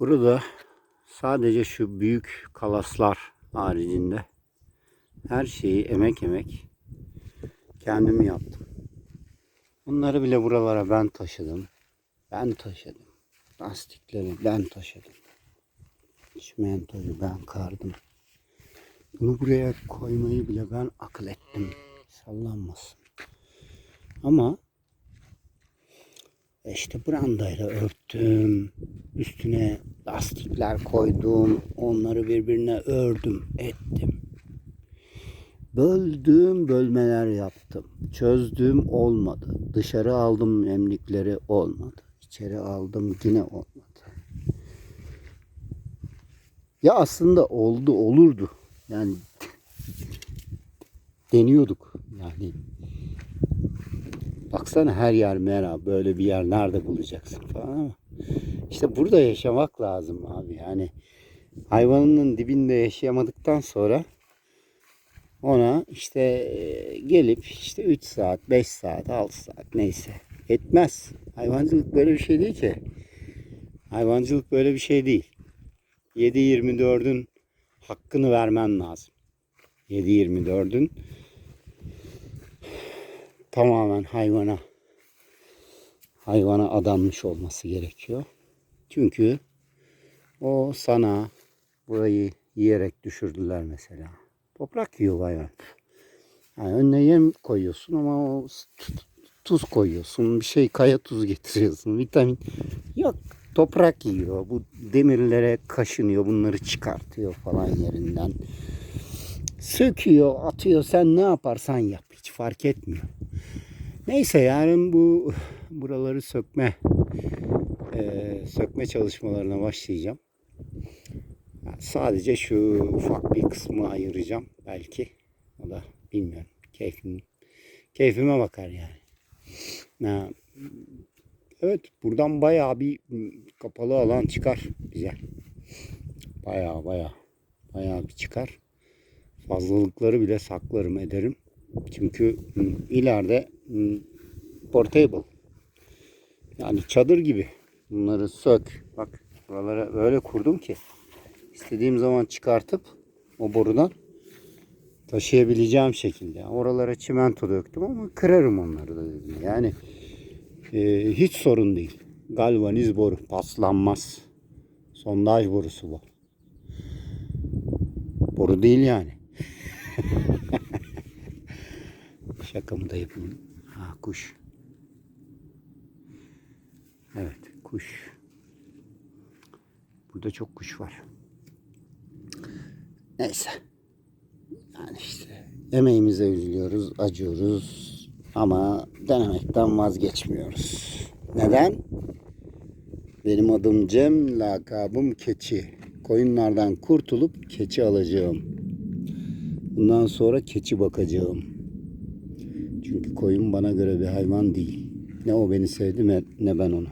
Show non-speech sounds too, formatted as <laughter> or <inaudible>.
Burada sadece şu büyük kalaslar haricinde her şeyi emek emek kendim yaptım. Bunları bile buralara ben taşıdım. Ben taşıdım. Lastikleri ben taşıdım. Çimentoyu ben kardım. Bunu buraya koymayı bile ben akıl ettim. Sallanmasın. Ama işte brandayla örttüm. Üstüne lastikler koydum. Onları birbirine ördüm, ettim. Böldüğüm bölmeler yaptım. Çözdüğüm olmadı. Dışarı aldım emlikleri olmadı. İçeri aldım yine olmadı. Ya aslında oldu olurdu. Yani deniyorduk. Yani baksana her yer mera böyle bir yer nerede bulacaksın falan ama işte burada yaşamak lazım abi. Yani hayvanının dibinde yaşayamadıktan sonra ona işte e, gelip işte 3 saat, 5 saat, 6 saat neyse etmez. Hayvancılık böyle bir şey değil ki. Hayvancılık böyle bir şey değil. 7-24'ün hakkını vermen lazım. 7-24'ün tamamen hayvana hayvana adanmış olması gerekiyor. Çünkü o sana burayı yiyerek düşürdüler mesela. Toprak yiyor hayvan. Yani önüne yem koyuyorsun ama o tu- tuz koyuyorsun. Bir şey kaya tuzu getiriyorsun. Vitamin yok. Toprak yiyor. Bu demirlere kaşınıyor. Bunları çıkartıyor falan yerinden. Söküyor, atıyor. Sen ne yaparsan yap. Hiç fark etmiyor. Neyse yarın bu buraları sökme eee, sökme çalışmalarına başlayacağım. Sadece şu ufak bir kısmı ayıracağım belki. O da bilmiyorum. Keyfim, keyfime bakar yani. Ha, evet buradan bayağı bir kapalı alan çıkar bize. Bayağı bayağı bayağı bir çıkar. Fazlalıkları bile saklarım ederim. Çünkü mm, ileride mm, portable yani çadır gibi bunları sök. Bak buralara böyle kurdum ki istediğim zaman çıkartıp o borudan taşıyabileceğim şekilde. Oralara çimento döktüm ama kırarım onları da dedim. Yani e, hiç sorun değil. Galvaniz boru paslanmaz. Sondaj borusu bu. Boru değil yani. <laughs> Şakamı da yapayım. Ha kuş. Evet kuş. Burada çok kuş var. Neyse. Yani işte emeğimize üzülüyoruz, acıyoruz ama denemekten vazgeçmiyoruz. Neden? Benim adım Cem, lakabım Keçi. Koyunlardan kurtulup keçi alacağım. Bundan sonra keçi bakacağım. Çünkü koyun bana göre bir hayvan değil. Ne o beni sevdi ne- ben onu.